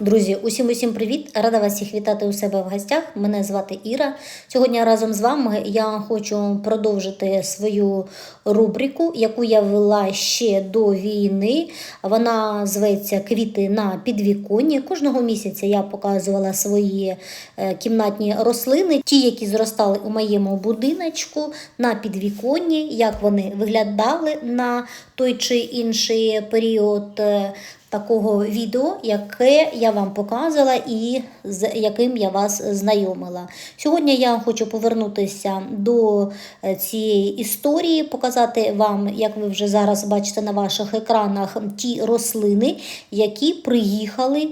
Друзі, усім усім привіт! Рада вас всіх вітати у себе в гостях. Мене звати Іра. Сьогодні разом з вами я хочу продовжити свою рубрику, яку я вела ще до війни. Вона зветься Квіти на підвіконні. Кожного місяця я показувала свої е, кімнатні рослини, ті, які зростали у моєму будиночку на підвіконні, як вони виглядали на той чи інший період. Такого відео, яке я вам показувала і з яким я вас знайомила. Сьогодні я хочу повернутися до е, цієї історії, показати вам, як ви вже зараз бачите на ваших екранах, ті рослини, які приїхали.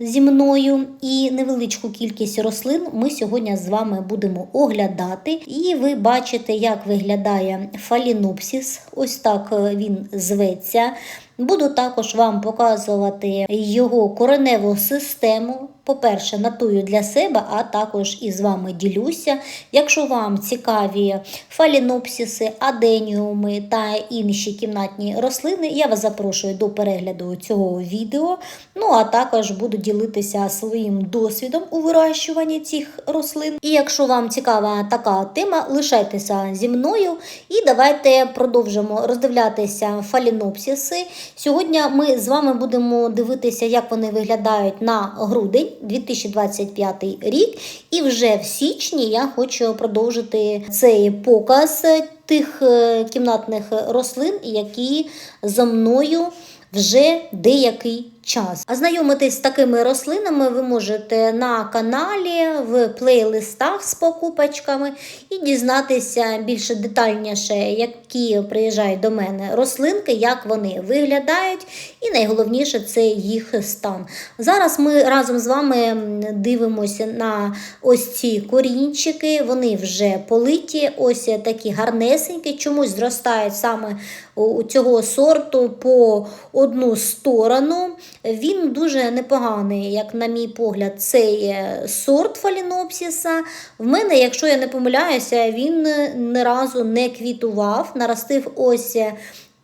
Зі мною і невеличку кількість рослин ми сьогодні з вами будемо оглядати. І ви бачите, як виглядає фалінопсіс. Ось так е, він зветься. Буду також вам показувати його кореневу систему. По-перше, натую для себе, а також і з вами ділюся. Якщо вам цікаві фалінопсіси, аденіуми та інші кімнатні рослини, я вас запрошую до перегляду цього відео. Ну а також буду ділитися своїм досвідом у вирощуванні цих рослин. І якщо вам цікава така тема, лишайтеся зі мною і давайте продовжимо роздивлятися фалінопсіси. Сьогодні ми з вами будемо дивитися, як вони виглядають на грудень 2025 рік. І вже в січні я хочу продовжити цей показ тих е, кімнатних рослин, які за мною вже деякий час. А знайомитись з такими рослинами ви можете на каналі, в плейлистах з покупочками і дізнатися більше детальніше, які приїжджають до мене рослинки, як вони виглядають, і найголовніше це їх стан. Зараз ми разом з вами дивимося на ось ці корінчики, вони вже политі, ось такі гарнесенькі, чомусь зростають саме у цього сорту по одну сторону. Він дуже непоганий, як на мій погляд, цей е, сорт фалінопсіса. В мене, якщо я не помиляюся, він ні разу не квітував, наростив ось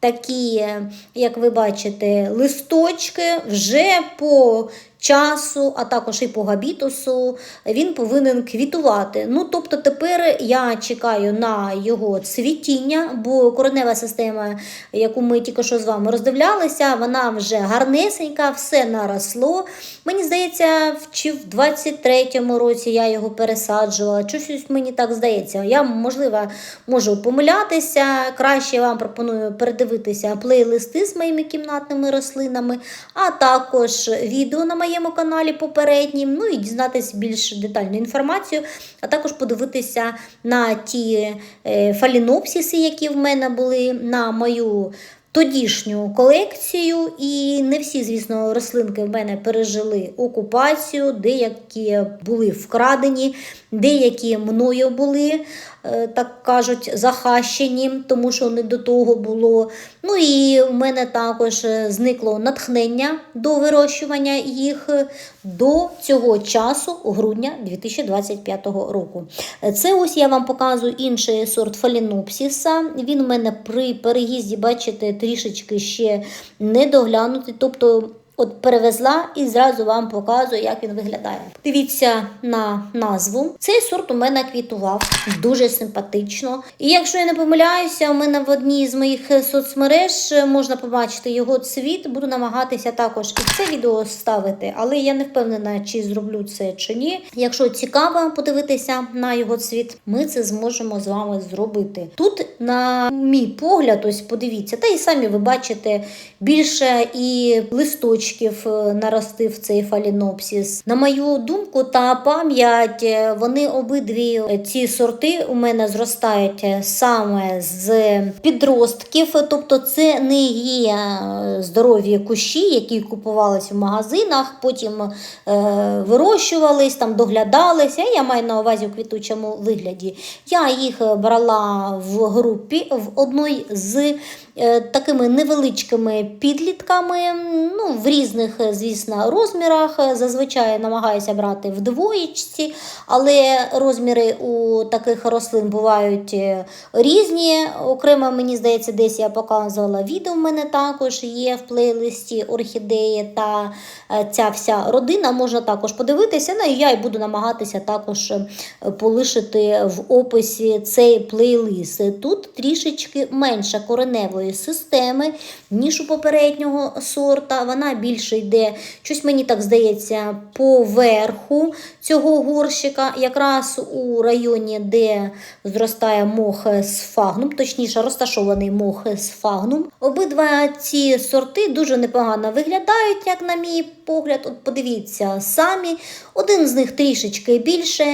такі, е, як ви бачите, листочки вже по часу, а також і по габітусу, він повинен квітувати. Ну, тобто тепер я чекаю на його цвітіння, бо коренева система, яку ми тільки що з вами роздивлялися, вона вже гарнесенька, все наросло. Мені здається, чи в 23-му році я його пересаджувала, щось мені так здається. Я, можливо, можу помилятися. Краще вам пропоную передивитися плейлисти з моїми кімнатними рослинами, а також відео на моєму каналі попереднім, ну і дізнатися більш детальну інформацію, а також подивитися на ті е, фалінопсіси, які в мене були, на мою тодішню колекцію. І не всі, звісно, рослинки в мене пережили окупацію, деякі були вкрадені, деякі мною були. е, Так кажуть, захащені, тому що не до того було. Ну і в мене також е, зникло натхнення до вирощування їх е, до цього часу, грудня 2025 року. Це ось я вам показую інший сорт фалінопсіса. Він у мене при переїзді, бачите, трішечки ще не доглянути. Тобто От перевезла і зразу вам показую, як він виглядає. Дивіться на назву. Цей сорт у мене квітував дуже симпатично. І якщо я не помиляюся, у мене в одній з моїх соцмереж можна побачити його цвіт. Буду намагатися також і це відео ставити, але я не впевнена, чи зроблю це чи ні. Якщо цікаво подивитися на його цвіт, ми це зможемо з вами зробити. Тут, на мій погляд, ось подивіться, та і самі ви бачите більше і листочків е, наростив цей фалінопсіс. На мою думку та пам'ять, е, вони обидві е, ці сорти у мене зростають саме з підростків, тобто це не є здорові кущі, які купувалися в магазинах, потім е, вирощувались, там доглядалися. Я маю на увазі у квітучому вигляді. Я їх брала в групі в одній з такими невеличкими підлітками, ну, в різних, е, звісно, розмірах. Е, Зазвичай намагаюся брати в двоєчці, але розміри у таких рослин бувають е, різні. Окремо, мені здається, десь я показувала відео. в мене також є в плейлисті орхідеї та ця вся родина. Можна також подивитися. Ну і я і буду намагатися також полишити в описі цей плейлист. Тут трішечки менше кореневої системи, ніж у попереднього сорта. Вона більше йде, щось мені так здається, поверху цього горщика, якраз у районі, де зростає мох з фагнум, точніше розташований мох з фагнум. Обидва ці сорти дуже непогано виглядають, як на мій погляд. От подивіться самі. Один з них трішечки більше,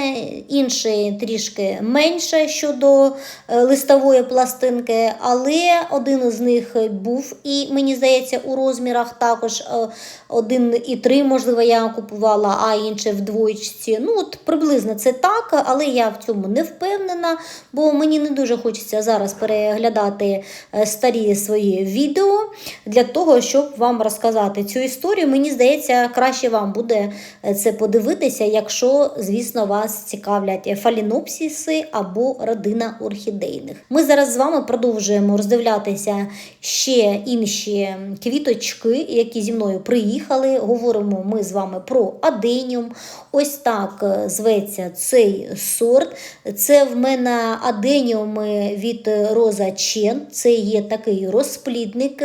інший трішки менше щодо е, листової пластинки, але один з них був, і мені здається, у розмірах також е, один і три, можливо, я купувала, а інший в двоєчці. Ну, от приблизно це так, але я в цьому не впевнена, бо мені не дуже хочеться зараз переглядати е, старі свої відео для того, щоб вам розказати цю історію. Мені здається, краще вам буде е, це подивитися, якщо, звісно, вас цікавлять фалінопсіси або родина орхідейних. Ми зараз з вами продовжуємо роздивлятися ще інші квіточки, які зі мною приїхали. Говоримо ми з вами про аденіум. Ось так е, зветься цей сорт. Це в мене аденіуми від Роза Чен. Це є такий розплідник,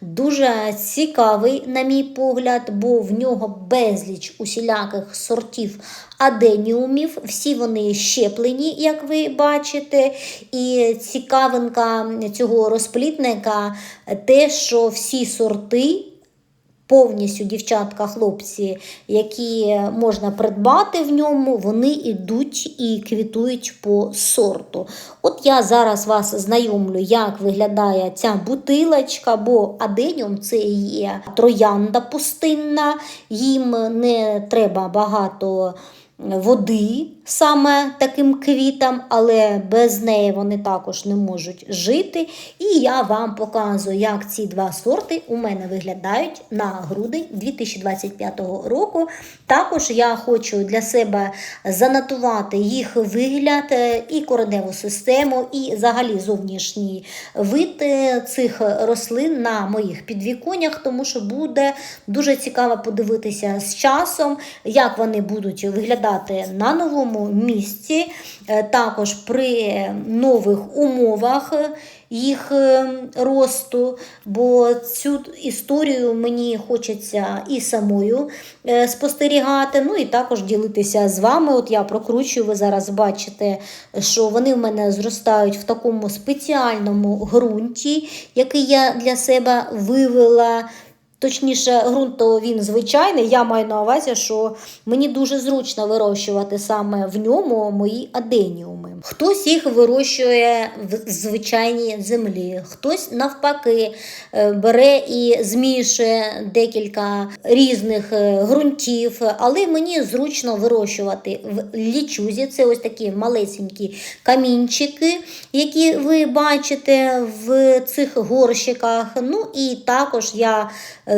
дуже цікавий, на мій погляд, бо в нього безліч усіляких сортів аденіумів. Всі вони щеплені, як ви бачите. І цікавинка цього розплітника те, що всі сорти. Повністю дівчатка, хлопці, які можна придбати в ньому, вони йдуть і квітують по сорту. От я зараз вас знайомлю, як виглядає ця бутилочка, бо аденіум це є троянда пустинна, їм не треба багато води саме таким квітам, але без неї вони також не можуть жити. І я вам показую, як ці два сорти у мене виглядають на грудень 2025 року. Також я хочу для себе занотувати їх вигляд е, і кореневу систему, і взагалі зовнішній вид е, цих рослин на моїх підвіконнях, тому що буде дуже цікаво подивитися з часом, як вони будуть виглядати на новому місці, е, також при нових умовах їх е, росту, бо цю історію мені хочеться і самою е, спостерігати, ну і також ділитися з вами. От я прокручую, ви зараз бачите, що вони в мене зростають в такому спеціальному ґрунті, який я для себе вивела. Точніше, ґрунт то він звичайний. Я маю на увазі, що мені дуже зручно вирощувати саме в ньому мої аденіуми. Хтось їх вирощує в звичайній землі, хтось навпаки е, бере і змішує декілька різних е, ґрунтів, але мені зручно вирощувати в лічузі. Це ось такі малесенькі камінчики, які ви бачите в цих горщиках. Ну і також я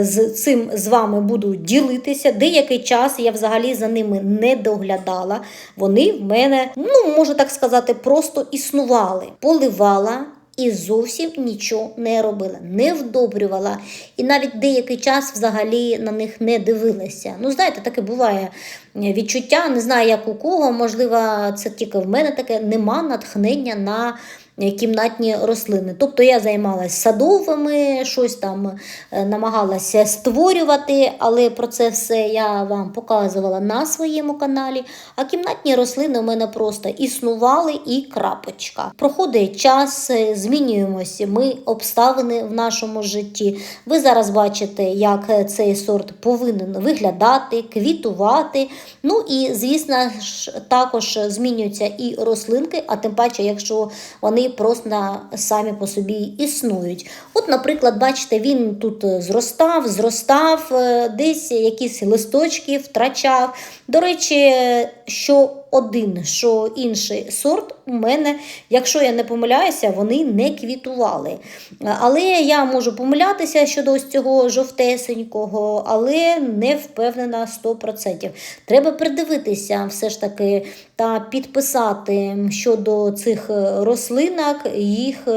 з цим з вами буду ділитися. Деякий час я взагалі за ними не доглядала. Вони в мене, ну, можу так сказати, просто існували. Поливала. І зовсім нічого не робила, не вдобрювала. І навіть деякий час взагалі на них не дивилася. Ну, знаєте, таке буває відчуття, не знаю, як у кого, можливо, це тільки в мене таке, нема натхнення на кімнатні рослини. Тобто я займалася садовими, щось там е, намагалася створювати, але про це все я вам показувала на своєму каналі. А кімнатні рослини у мене просто існували і крапочка. Проходить час, е, змінюємося ми обставини в нашому житті. Ви зараз бачите, як цей сорт повинен виглядати, квітувати. Ну і, звісно ж, також змінюються і рослинки, а тим паче, якщо вони просто самі по собі існують. От, наприклад, бачите, він тут зростав, зростав, е, десь якісь листочки втрачав. До речі, що один, що інший сорт у мене, якщо я не помиляюся, вони не квітували. Але я можу помилятися щодо ось цього жовтесенького, але не впевнена 100%. Треба придивитися все ж таки та підписати щодо цих рослинок їх.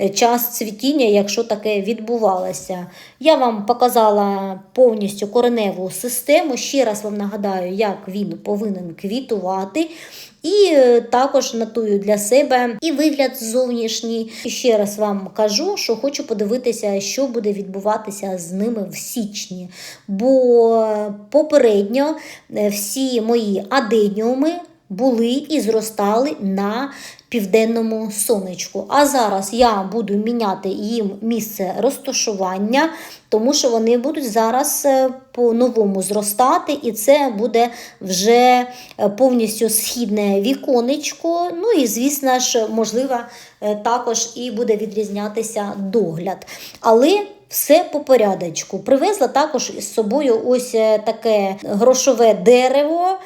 Е, час цвітіння, якщо таке відбувалося. Я вам показала повністю кореневу систему. Ще раз вам нагадаю, як він повинен квітувати. І е, також нотую для себе і вигляд зовнішній. Ще раз вам кажу, що хочу подивитися, що буде відбуватися з ними в січні. Бо попередньо е, всі мої аденіуми були і зростали на південному сонечку. А зараз я буду міняти їм місце розташування, тому що вони будуть зараз е, по-новому зростати, і це буде вже е, повністю східне віконечко. Ну і, звісно ж, можливо, е, також і буде відрізнятися догляд. Але все по порядочку. Привезла також із собою ось таке грошове дерево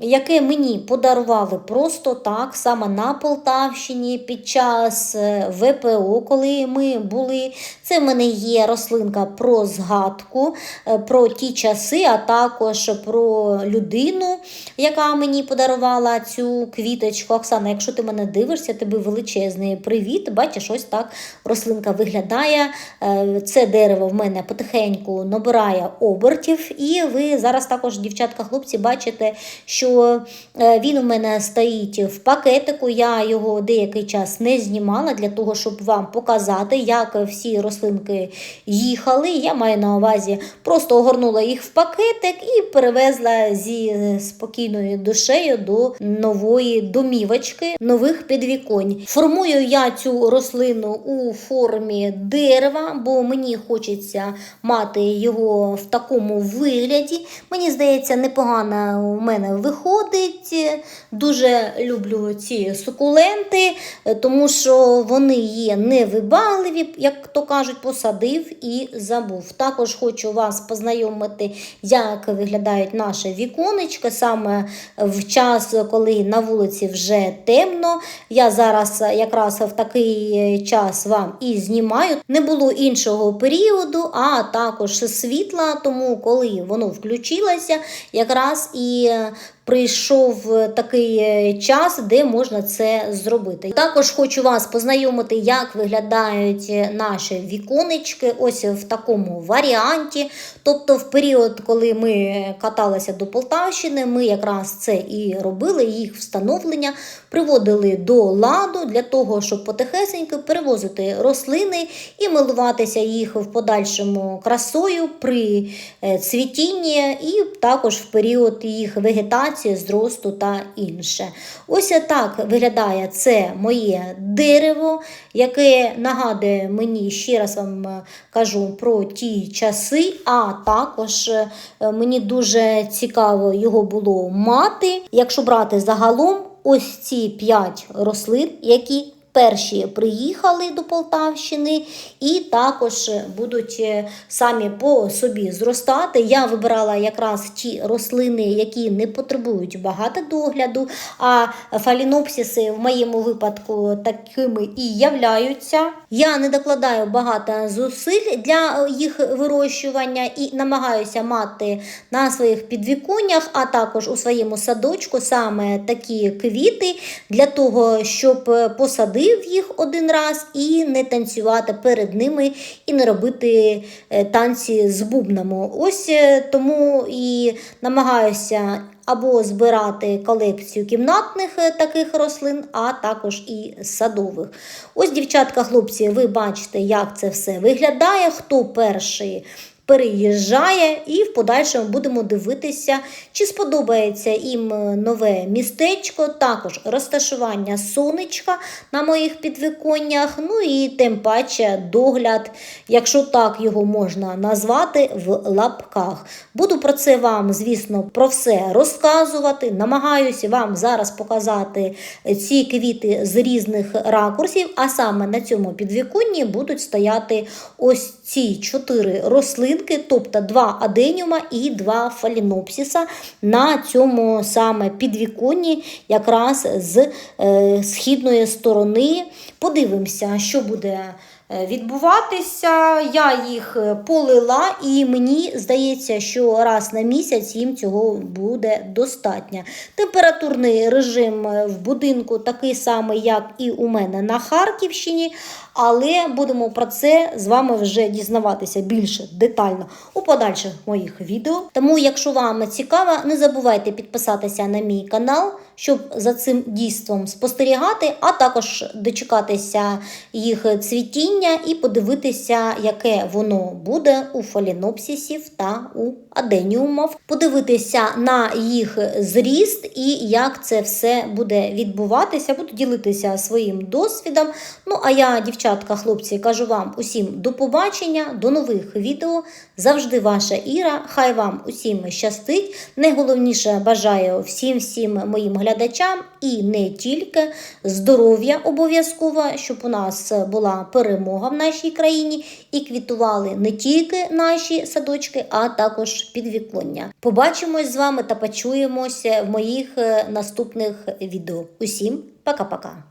яке мені подарували просто так, саме на Полтавщині під час е, ВПО, коли ми були. Це в мене є рослинка про згадку, е, про ті часи, а також про людину, яка мені подарувала цю квіточку. Оксана, якщо ти мене дивишся, тобі величезний привіт. Бачиш, ось так рослинка виглядає. Е, Це дерево в мене потихеньку набирає обертів, і ви зараз також, дівчатка-хлопці, бачите, що е, він у мене стоїть в пакетику. Я його деякий час не знімала для того, щоб вам показати, як всі рослинки їхали. Я маю на увазі, просто огорнула їх в пакетик і перевезла зі спокійною душею до нової домівочки, нових підвіконь. Формую я цю рослину у формі дерева, бо мені хочеться мати його в такому вигляді. Мені здається, непогано у мене виходить. Дуже люблю ці сукуленти, тому що вони є невибагливі, як то кажуть, посадив і забув. Також хочу вас познайомити, як виглядають наші віконечка, саме в час, коли на вулиці вже темно. Я зараз якраз в такий час вам і знімаю. Не було іншого періоду, а також світла, тому коли воно включилося, якраз і прийшов такий е, час, де можна це зробити. Також хочу вас познайомити, як виглядають е, наші віконечки, ось в такому варіанті. Тобто, в період, коли ми каталися до Полтавщини, ми якраз це і робили, їх встановлення, приводили до ладу для того, щоб потихесенько перевозити рослини і милуватися їх в подальшому красою при е, цвітінні, і також в період їх вегетації, зросту та інше. Ось так виглядає це моє дерево, яке нагадує мені, ще раз вам е, кажу про ті часи, а також е, мені дуже цікаво його було мати. Якщо брати загалом, ось ці п'ять рослин, які перші приїхали до Полтавщини, і також будуть е, самі по собі зростати. Я вибирала якраз ті рослини, які не потребують багато догляду, а фалінопсиси в моєму випадку такими і являються. Я не докладаю багато зусиль для їх вирощування і намагаюся мати на своїх підвіконнях, а також у своєму садочку саме такі квіти для того, щоб посадив їх один раз і не танцювати перед ними і не робити е, танці з бубнами. Ось е, тому і намагаюся або збирати колекцію кімнатних е, таких рослин, а також і садових. Ось, дівчатка, хлопці, ви бачите, як це все виглядає. Хто перший переїжджає, і в подальшому будемо дивитися, чи сподобається їм нове містечко, також розташування сонечка на моїх підвіконнях, ну і тим паче догляд, якщо так його можна назвати, в лапках. Буду про це вам, звісно, про все розказувати. Намагаюся вам зараз показати ці квіти з різних ракурсів, а саме на цьому підвіконні будуть стояти ось ці чотири рослинки, тобто два аденіума і два фалінопсіса на цьому саме підвіконні, якраз з е, східної сторони. Подивимося, що буде відбуватися. Я їх е, полила, і мені здається, що раз на місяць їм цього буде достатньо. Температурний режим е, в будинку такий самий, як і у мене на Харківщині, але будемо про це з вами вже дізнаватися більше детально у подальших моїх відео. Тому, якщо вам цікаво, не забувайте підписатися на мій канал, щоб за цим дійством спостерігати, а також дочекатися їх цвітіння і подивитися, яке воно буде у фалінопсісів та у аденіумів, подивитися на їх зріст і як це все буде відбуватися. Буду ділитися своїм досвідом. Ну а я, дівчатка, хлопці, кажу вам усім до побачення, до нових відео. Завжди ваша Іра. Хай вам усім щастить. Найголовніше бажаю всім всім моїм глядачам і не тільки здоров'я обов'язково, щоб у нас була перемога в нашій країні і квітували не тільки наші садочки, а також підвіконня. Побачимось з вами та почуємося в моїх е, наступних відео. Усім пока-пока.